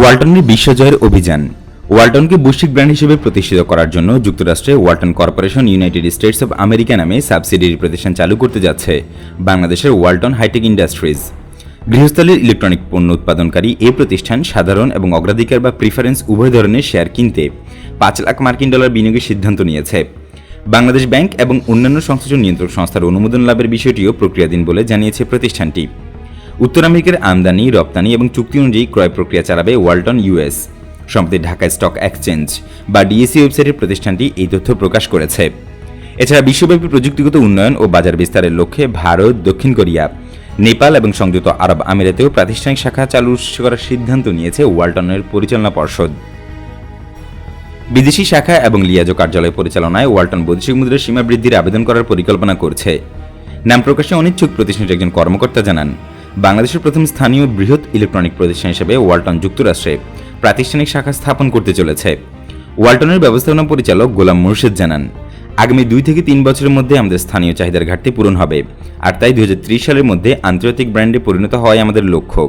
ওয়ালটনের বিশ্বজয়ের অভিযান। ওয়ালটনকে বৈশ্বিক ব্র্যান্ড হিসেবে প্রতিষ্ঠিত করার জন্য যুক্তরাষ্ট্রে Walton corporation United States of America নামে সাবসিডিয়ারি প্রতিষ্ঠান চালু করতে যাচ্ছে, বাংলাদেশের ওয়ালটন হাইটেক ইন্ডাস্ট্রিজ। গৃহস্থলীর ইলেকট্রনিক পণ্য উৎপাদনকারী এই প্রতিষ্ঠান সাধারণ এবং অগ্রাধিকার বা প্রিফারেন্স উভয় ধরনের শেয়ার কিনতে পাঁচ লাখ মার্কিন ডলার বিনিয়োগের সিদ্ধান্ত নিয়েছে। বাংলাদেশ ব্যাংক এবং অন্যান্য সংশ্লিষ্ট নিয়ন্ত্রক সংস্থার অনুমোদন লাভের বিষয়টিও প্রক্রিয়াধীন বলে জানিয়েছে প্রতিষ্ঠানটি। উত্তর আমেরিকার আমদানি, রপ্তানি এবং চুক্তি অনুযায়ী ক্রয় প্রক্রিয়া চালাবে ওয়ালটন ইউএস। সম্প্রতি ঢাকা স্টক এক্সচেঞ্জ বা ডিএসসি ওয়েবসাইটের প্রতিষ্ঠানটি এই তথ্য প্রকাশ করেছে। এছাড়া বিশ্বব্যাপী প্রযুক্তিগত উন্নয়ন ও বাজার বিস্তারের লক্ষ্যে ভারত, দক্ষিণ কোরিয়া, নেপাল এবং সংযুক্ত আরব আমিরাতেও প্রাতিষ্ঠানিক শাখা চালু করার সিদ্ধান্ত নিয়েছে ওয়ালটনের পরিচালনা পর্ষদ। বিদেশি শাখা এবং লিয়াজো কার্যালয় পরিচালনায় ওয়ালটন বৈদেশিক মুদ্রার সীমা বৃদ্ধির আবেদন করার পরিকল্পনা করছে। নাম প্রকাশে অনিচ্ছুক প্রতিষ্ঠানটির একজন কর্মকর্তা জানান বাংলাদেশের প্রথম স্থানীয় বৃহৎ ইলেকট্রনিক প্রতিষ্ঠান হিসেবে ওয়ালটন যুক্তরাষ্ট্রে প্রাতিষ্ঠানিক শাখা স্থাপন করতে চলেছে। ওয়ালটনের ব্যবস্থাপনা পরিচালক গোলাম মুর্শেদ জানান, আগামী দুই থেকে তিন বছরের মধ্যে আমাদের স্থানীয় চাহিদার ঘাটতি পূরণ হবে, আর তাই দুই হাজার ত্রিশ সালের মধ্যে আন্তর্জাতিক ব্র্যান্ডে পরিণত হওয়াই আমাদের লক্ষ্য।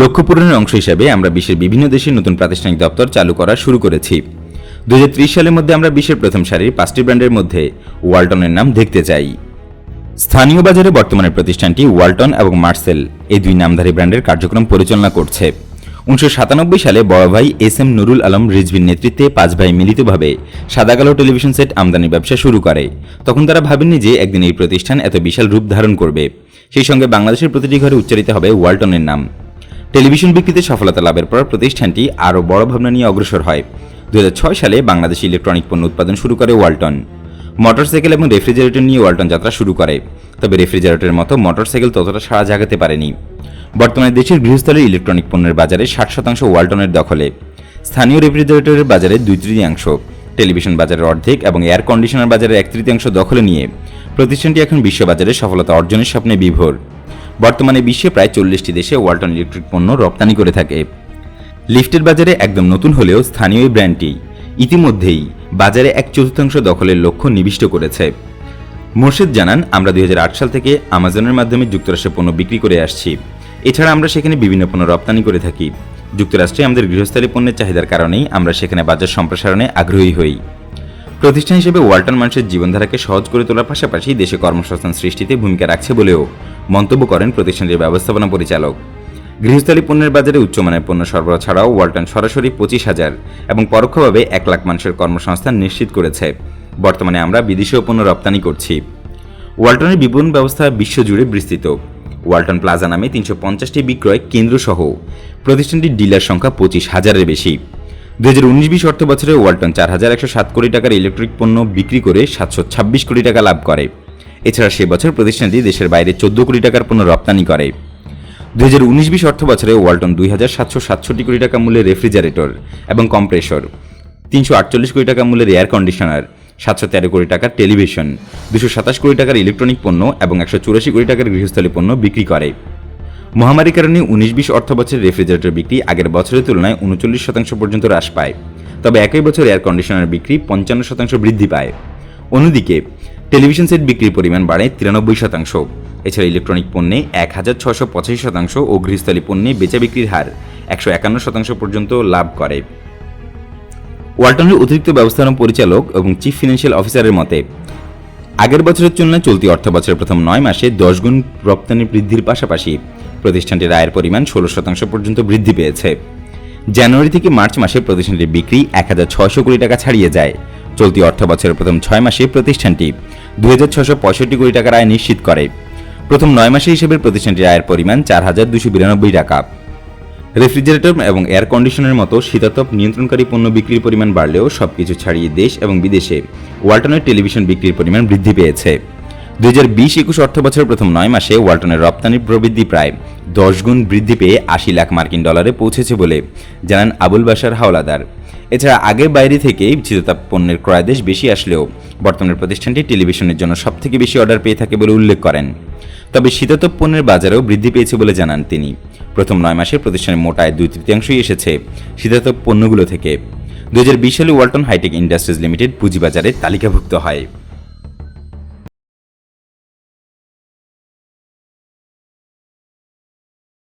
লক্ষ্য পূরণের অংশ হিসেবে আমরা বিশ্বের বিভিন্ন দেশে নতুন প্রাতিষ্ঠানিক দপ্তর চালু করা শুরু করেছি। দুই হাজার ত্রিশ সালের মধ্যে আমরা বিশ্বের প্রথম সারির পাঁচটি ব্র্যান্ডের মধ্যে ওয়ালটনের নাম দেখতে চাই। স্থানীয় বাজারে বর্তমানে প্রতিষ্ঠানটি ওয়ালটন এবং মার্সেল এই দুই নামধারী ব্র্যান্ডের কার্যক্রম পরিচালনা করছে। উনিশশো সাতানব্বই সালে বড় ভাই এস এম নুরুল আলম রিজভির নেতৃত্বে পাঁচ ভাই মিলিতভাবে সাদা কালো টেলিভিশন সেট আমদানি ব্যবসা শুরু করে। তখন তারা ভাবেননি যে একদিন এই প্রতিষ্ঠান এত বিশাল রূপ ধারণ করবে। সেই সঙ্গে বাংলাদেশের প্রতিটি ঘরে উচ্চারিত হবে ওয়ালটনের নাম। টেলিভিশন বিক্রিতে সফলতা লাভের পর প্রতিষ্ঠানটি আরও বড় ভাবনা নিয়ে অগ্রসর হয়। দু হাজার ছয় সালে বাংলাদেশে ইলেকট্রনিক পণ্য উৎপাদন শুরু করে ওয়ালটন। মোটরসাইকেল এবং রেফ্রিজারেটর নিয়ে ওয়ালটন যাত্রা শুরু করে। তবে রেফ্রিজারেটরের মতো মোটরসাইকেল ততটা সাড়া জাগাতে পারেনি। বর্তমানে দেশের গৃহস্থলের ইলেকট্রনিক পণ্যের বাজারে ষাট শতাংশ ওয়ালটনের দখলে। স্থানীয় রেফ্রিজারেটরের বাজারে দুই তৃতীয়াংশ, টেলিভিশন বাজারের অর্ধেক এবং এয়ার কন্ডিশনার বাজারের এক তৃতীয়াংশ দখলে নিয়ে প্রতিষ্ঠানটি এখন বিশ্ববাজারে সফলতা অর্জনের স্বপ্নে বিভোর। বর্তমানে বিশ্বে প্রায় চল্লিশটি দেশে ওয়ালটন ইলেকট্রিক পণ্য রপ্তানি করে থাকে। লিফটের বাজারে একদম নতুন হলেও স্থানীয় ব্র্যান্ডটি ইতিমধ্যেই বাজারে এক চতুর্থাংশ দখলের লক্ষ্য নিবিষ্ট করেছে। মোর্শেদ জানান, আমরা দুই হাজার আট সাল থেকে আমাজনের মাধ্যমে যুক্তরাষ্ট্রে পণ্য বিক্রি করে আসছি। এছাড়া আমরা সেখানে বিভিন্ন পণ্য রপ্তানি করে থাকি। যুক্তরাষ্ট্রে আমাদের গৃহস্থালী পণ্যের চাহিদার কারণেই আমরা সেখানে বাজার সম্প্রসারণে আগ্রহী হই। প্রতিষ্ঠান হিসেবে ওয়ালটন মানুষের জীবনধারাকে সহজ করে তোলার পাশাপাশি দেশে কর্মসংস্থান সৃষ্টিতে ভূমিকা রাখছে বলেও মন্তব্য করেন প্রতিষ্ঠানটির ব্যবস্থাপনা পরিচালক। গৃহস্থলী পণ্যের বাজারে উচ্চমানের পণ্য সরবরাহ ছাড়াও ওয়ালটন সরাসরি পঁচিশ হাজার এবং পরোক্ষভাবে এক লাখ মানুষের কর্মসংস্থান নিশ্চিত করেছে। বর্তমানে আমরা বিদেশীয় পণ্য রপ্তানি করছি। ওয়ালটনের বিপণন ব্যবস্থা বিশ্বজুড়ে বিস্তৃত। ওয়ালটন প্লাজা নামে তিনশো পঞ্চাশটি বিক্রয় কেন্দ্র সহ প্রতিষ্ঠানটির ডিলার সংখ্যা পঁচিশ হাজারের বেশি। দু হাজার উনিশ বিশ অর্থ বছরে ওয়ালটন চার হাজার একশো সাত কোটি টাকার ইলেকট্রিক পণ্য বিক্রি করে সাতশো ছাব্বিশ কোটি টাকা লাভ করে। এছাড়া সে বছর প্রতিষ্ঠানটি দেশের বাইরে চোদ্দ কোটি টাকার পণ্য রপ্তানি করে। দুই হাজার উনিশ বিশ অর্থ বছরে ওয়ালটন দুই হাজার সাতশো সাতষট্টি কোটি টাকা মূল্যের রেফ্রিজারেটর এবং কম্প্রেসর, তিনশো আটচল্লিশ কোটি টাকা মূল্যের এয়ার কন্ডিশনার, সাতশো তেরো কোটি টাকার টেলিভিশন, দুশো সাতাশ কোটি টাকার ইলেকট্রনিক পণ্য এবং একশো চুরাশি কোটি টাকার গৃহস্থলী পণ্য বিক্রি করে। মহামারীর কারণে উনিশ বিশ অর্থ বছরের রেফ্রিজারেটর বিক্রি আগের বছরের তুলনায় উনচল্লিশ শতাংশ পর্যন্ত হ্রাস পায়, তবে একই বছর এয়ার কন্ডিশনার বিক্রি পঞ্চান্ন শতাংশ বৃদ্ধি পায়। অন্যদিকে টেলিভিশন সেট বিক্রির পরিমাণ বাড়ে তিরানব্বই শতাংশ। এছাড়া ইলেকট্রনিক পণ্যে এক হাজার ছশো পঁচাশি শতাংশ ও গৃহস্থলী পণ্যে বেচা বিক্রির হার একশো একান্ন শতাংশ পর্যন্ত লাভ করে। ওয়ালটনের অতিরিক্ত ব্যবস্থাপনা পরিচালক এবং চিফ ফিনান্সিয়াল অফিসারের মতে, আগের বছরের তুলনায় চলতি অর্থ বছরের প্রথম নয় মাসে দশ গুণ রপ্তানি বৃদ্ধির পাশাপাশি প্রতিষ্ঠানটির আয়ের পরিমাণ ষোলো শতাংশ পর্যন্ত বৃদ্ধি পেয়েছে। জানুয়ারি থেকে মার্চ মাসে প্রতিষ্ঠানটির বিক্রি এক হাজার ছয়শো কোটি টাকা ছাড়িয়ে যায়। চলতি অর্থ বছরের প্রথম ছয় মাসে প্রতিষ্ঠানটি দুই কোটি টাকার আয় নিশ্চিত করে। প্রথম নয় মাসে হিসেবে প্রতিষ্ঠানটির আয়ের পরিমাণ চার হাজার দুশো বিরানব্বই টাকা। রেফ্রিজারেটর এবং এয়ার কন্ডিশনের মতো শীতাতপ নিয়ন্ত্রণকারী পণ্য বিক্রির পরিমাণ বাড়লেও সবকিছু ছাড়িয়ে দেশ এবং বিদেশে ওয়ালটনের টেলিভিশন বিক্রির পরিমাণ বৃদ্ধি পেয়েছে। দুই হাজার বিশ একুশ অর্থ বছরের প্রথম নয় মাসে ওয়ালটনের রপ্তানির প্রবৃদ্ধি প্রায় দশ গুণ বৃদ্ধি পেয়ে আশি লাখ মার্কিন ডলারে পৌঁছেছে বলে জানান আবুল বাসার হাওলাদার। এছাড়া আগের বাইরে থেকে শীততাপ পণ্যের ক্রয়াদেশ বেশি আসলেও বর্তমানে প্রতিষ্ঠানটি টেলিভিশনের জন্য সবথেকে বেশি অর্ডার পেয়ে থাকে বলে উল্লেখ করেন। তবে শীতাতপ পণ্যের বাজারেও বৃদ্ধি পেয়েছে বলে জানান তিনি। প্রথম নয় মাসে প্রতিষ্ঠানের মোটায় দুই তৃতীয়াংশই এসেছে শীতাতপ পণ্যগুলো থেকে। দু হাজার বিশ সালে ওয়ালটন হাইটেক ইন্ডাস্ট্রিজ লিমিটেড পুঁজিবাজারে তালিকাভুক্ত হয়।